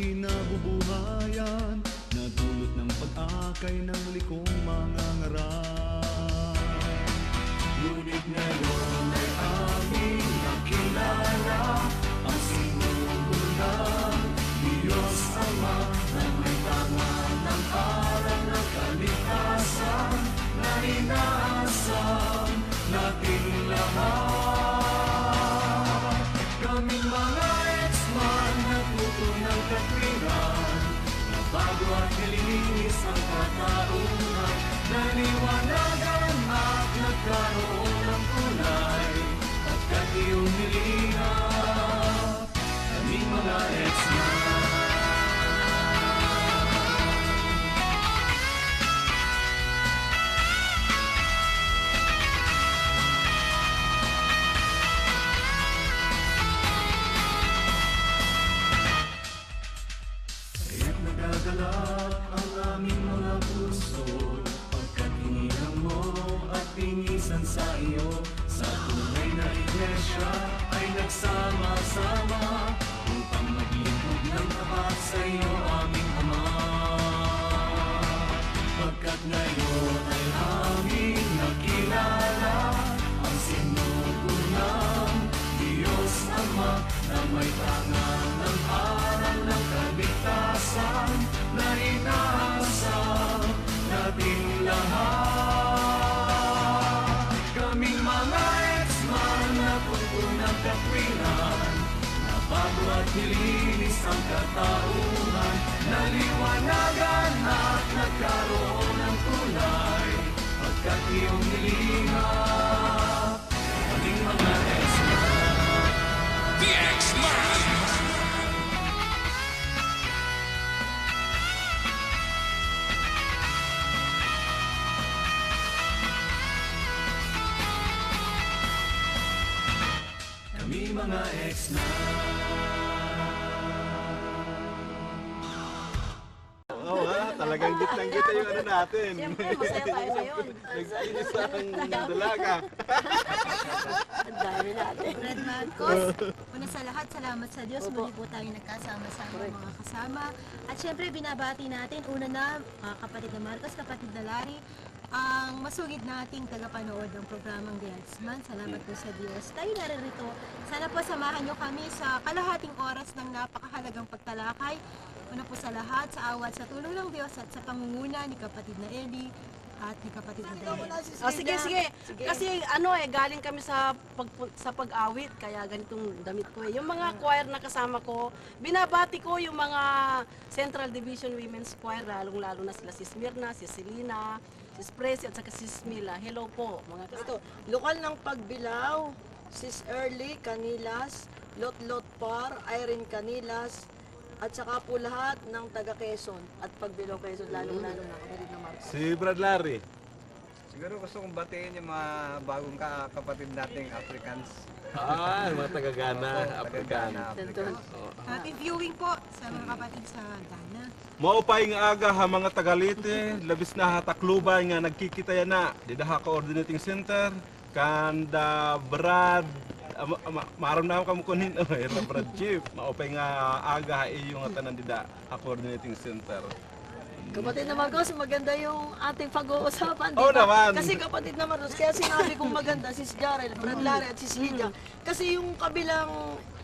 kinabubuhayan. Natulot ng pag-akay ng likong mga ngaral Nagagalak ang aming mga puso Pagkat hinirang mo at pinisan sa iyo Sa tunay na iglesia ay nagsama-sama Upang maglingkod ng tapat sa iyo aming Ama. Pagkat ngayon ay aming nakilala Ang sinugunang Diyos Ama Na may tangan at nilinis ang katauhan. Naliwanagan at nagkaroon ng kulay Pagkat iyong nilingap Kaming mga X-Man. Kami mga ex talagang gitnang-gita yung ano natin. Siyempre, masaya tayo ngayon. Nag-inis ang dalaga. Ang dami natin. Fred Marcos, una sa lahat, salamat sa Diyos. Muli po tayo nagkasama-sama mga kasama. At syempre, binabati natin, una na, mga kapatid na Marcos, kapatid na Larry, ang masugid nating tagapanood ng programang The Yatsman. Salamat po sa Diyos. Tayo naririto. Sana po samahan nyo kami sa kalahating oras ng napakahalagang pagtalakay. Una po sa lahat, sa awat, sa tulong ng Diyos at sa pangunguna ni kapatid na Eli at ni kapatid na Dayan. Oh, sige, sige, Kasi ano eh, galing kami sa pag, sa pag-awit, kaya ganitong damit ko eh. Yung mga choir na kasama ko, binabati ko yung mga Central Division Women's Choir, lalong-lalo na sila si Smirna, si Selena, si Presi at saka si Smila. Hello po, mga kasama. Ito, lokal ng Pagbilao, Sis Early Canilas, Lot Lot Par, Irene Canilas, at saka po lahat ng taga Quezon at Pagbilao Quezon, lalong-lalo na kapatid na Marcos. Si Brad Larry. Siguro gusto kong batiin yung mga bagong ka kapatid nating Africans. Ah, mga taga-Gana, Oo, African. taga-Ghana, Africans. Happy viewing po sa mga kapatid sa Ghana. Maupay nga aga ha mga tagalite, labis na hataklubay nga nagkikita yan na. Dida ha coordinating center, kanda Brad, ama, ama, maram na ako kunin, eh, Brad Chief. Maupay nga aga iyo nga tanan dida ha coordinating center. Kapatid na Marcos, maganda yung ating pag-uusapan, di ba? naman. Kasi kapatid na Marcos, kaya sinabi kong maganda si Jarel, Brad Larry at si Lydia. Kasi yung kabilang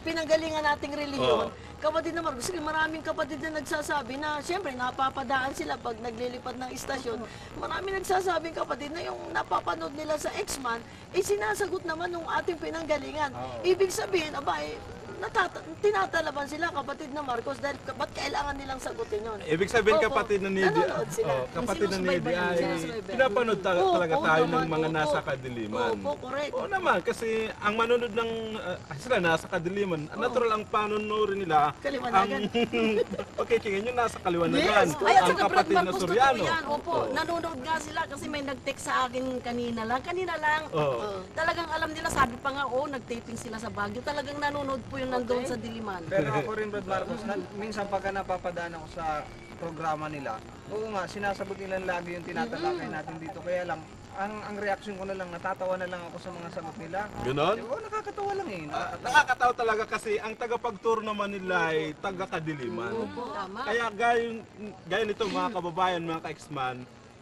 pinagalingan nating reliyon, kapatid na Marcos, kasi maraming kapatid na nagsasabi na, siyempre, napapadaan sila pag naglilipat ng istasyon. Maraming nagsasabing kapatid na yung napapanood nila sa X-Man, eh sinasagot naman ng ating pinanggalingan. Ibig sabihin, aba, eh, natata- tinatalaban sila kapatid na Marcos dahil ka- ba't kailangan nilang sagutin yun? Ibig sabihin Opo, kapatid na Nidi, nanonood sila. oh, kapatid na Nidi Sinusubaybayan, ay sinusubaybayan. pinapanood ta- Oo, talaga oo tayo naman, ng mga opo. nasa kadiliman. Opo, correct. Oo naman, kasi ang manonood ng, uh, sila nasa kadiliman, natural ang panonood nila. Kaliwanagan. Ang pagkikingin yung nasa kaliwanagan. Yes. Ay, at ang saka Brad kapatid na Marcos, Suryano. totoo yan. Opo, nanonood nga sila kasi may nag-text sa akin kanina lang. Kanina lang. Oo. Talagang alam nila, sabi pa nga, oh, nag-taping sila sa Baguio. Talagang nanonood po yung nandoon sa Diliman. Pero ako rin, Brad Marcos, na, minsan pagka napapadaan ako sa programa nila, oo nga, sinasagot nila lagi yung tinatalakay natin dito. Kaya lang, ang ang reaction ko na lang, natatawa na lang ako sa mga sagot nila. Ganon? Oo, nakakatawa lang eh. Ah, nakakatawa talaga kasi ang tagapagturo naman nila ay taga-kadiliman. Tama. Kaya gaya, gaya nito mga kababayan, mga ka-Xman,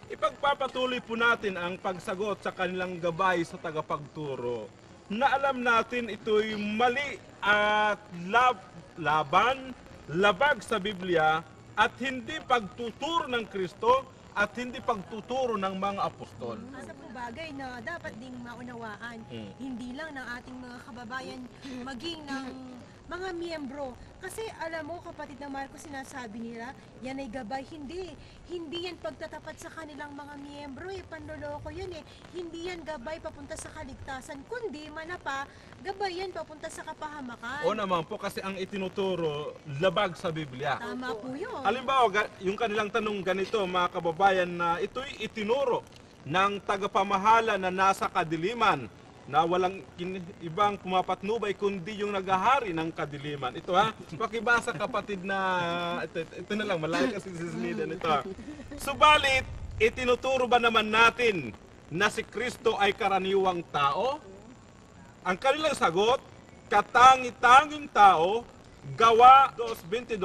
ipagpapatuloy po natin ang pagsagot sa kanilang gabay sa tagapagturo na alam natin ito'y mali at lab, laban, labag sa Biblia at hindi pagtuturo ng Kristo at hindi pagtuturo ng mga apostol. Asa po bagay na dapat ding maunawaan, Mm. hindi lang ng ating mga kababayan, maging ng mga miyembro. Kasi alam mo, kapatid na Marcos, sinasabi nila, yan ay gabay. Hindi. Hindi yan pagtatapat sa kanilang mga miyembro. Eh. Panloloko yan eh. Hindi yan gabay papunta sa kaligtasan. Kundi, manapa, gabay yan papunta sa kapahamakan. O naman po kasi ang itinuturo labag sa Biblia. Tama po yun. Halimbawa, yung kanilang tanong ganito, mga kababayan, na ito'y itinuro ng tagapamahala na nasa kadiliman na walang kin- ibang pumapatnubay kundi yung naghahari ng kadiliman. Ito ha, pakibasa kapatid na, ito, ito na lang, malayo kasi si Slidan ito ha. Subalit, itinuturo ba naman natin na si Kristo ay karaniwang tao? Ang kanilang sagot, katangi-tanging tao, gawa 2.22,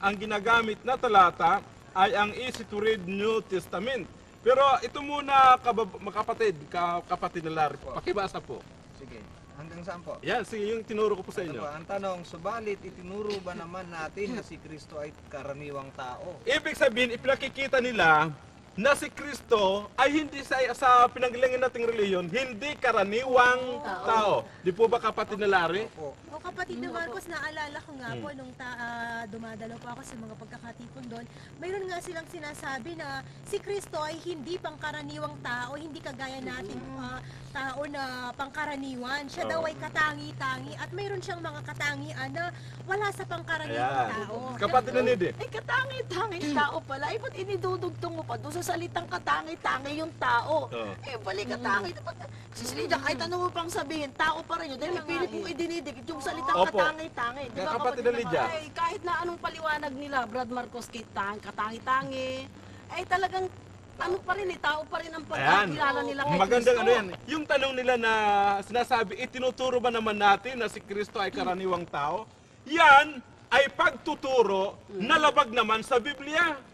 ang ginagamit na talata ay ang read New Testament. Pero ito muna, kabab- mga kapatid, ka- kapatid na Larry, pakibasa po. Sige, hanggang saan po? Yan, sige, yung tinuro ko po sa Ito inyo. po, ang tanong, subalit itinuro ba naman natin na si Kristo ay karaniwang tao? Ibig sabihin, ipinakikita nila na si Kristo ay hindi sa, sa pinanggalingan nating reliyon, hindi karaniwang tao. Di po ba kapatid na Larry? Po. O kapatid na Marcos, naalala ko nga Hmm. po nung ta- ah, dumadalo po ako sa mga pagkakatipon doon, mayroon nga silang sinasabi na si Kristo ay hindi pangkaraniwang tao, hindi kagaya nating ah, tao na pangkaraniwan. Siya daw Oo. ay katangi-tangi at mayroon siyang mga katangian na wala sa pangkaraniwang Ayan. tao. Kapatid na Nidi. Ay, katangi-tangi tao pala. Ay, ba't inidudugtong mo pa doon sa salitang katangi-tangi yung tao? Oo. Eh, balik katangi. Dapat, si Slida, kahit ano mo pang sabihin, tao pa rin yun. Dahil pilit mong idinidikit yung salitang Opo. katangi-tangi. Di ba, kapatid na? Lydia. Ay, kahit na anong paliwanag nila, Brad Marcos, kitang, katangi-tangi, ay talagang ano pa rin, eh, tao pa rin ang pagkakilala nila kay Magandang Kristo. ano yan. Yung tanong nila na sinasabi, itinuturo ba naman natin na si Kristo ay karaniwang tao? Yan ay pagtuturo na labag naman sa Biblia.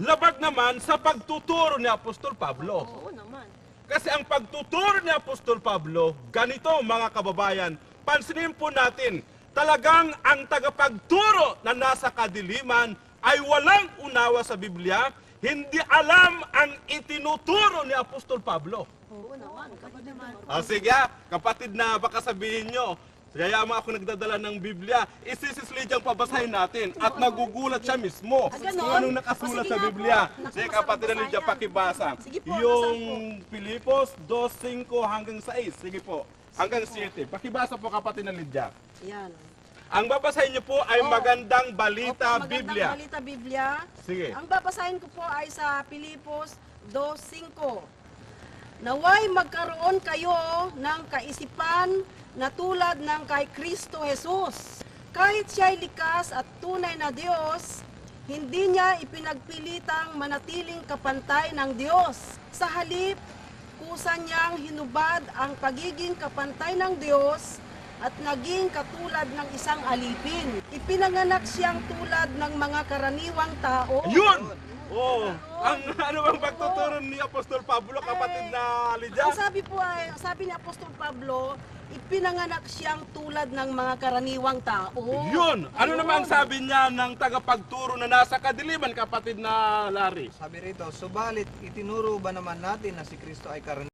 Labag naman sa pagtuturo ni Apostol Pablo. Oo naman. Kasi ang pagtuturo ni Apostol Pablo, ganito mga kababayan, pansinin po natin, talagang ang tagapagturo na nasa kadiliman ay walang unawa sa Biblia, hindi alam ang itinuturo ni Apostol Pablo. Oo naman. Kapatid naman. O sige, ah, kapatid na baka sabihin nyo, kaya mo ako nagdadala ng Biblia, isisisli diyang pabasahin natin at nagugulat siya mismo Ah, kung anong nakasulat sige sa. Biblia. Sige kapatid na Lydia, pakibasa. Yung Pilipos 2.5 hanggang 6. Sige po. Hanggang 7. Pakibasa po kapatid na Lydia. Yan. Ang babasahin niyo po ay Oh. magandang balita Opo, magandang Biblia. balita Biblia. Sige. Ang babasahin ko po ay sa Pilipos 2.5. Naway magkaroon kayo ng kaisipan na tulad ng kay Kristo Jesus. Kahit siya'y likas at tunay na Diyos, hindi niya ipinagpilitang manatiling kapantay ng Diyos. Sa halip, kusa niyang hinubad ang pagiging kapantay ng Diyos at naging katulad ng isang alipin. Ipinanganak siyang tulad ng mga karaniwang tao. Yun! Oh, ang ano bang pagtuturo ni Apostol Pablo kapatid na Lydia? Ang sabi po ay, sabi ni Apostol Pablo, ipinanganak siyang tulad ng mga karaniwang tao. Yun! Ano naman ang sabi niya ng tagapagturo na nasa kadiliman, kapatid na Larry? Sabi rito, subalit itinuro ba naman natin na si Kristo ay karaniwang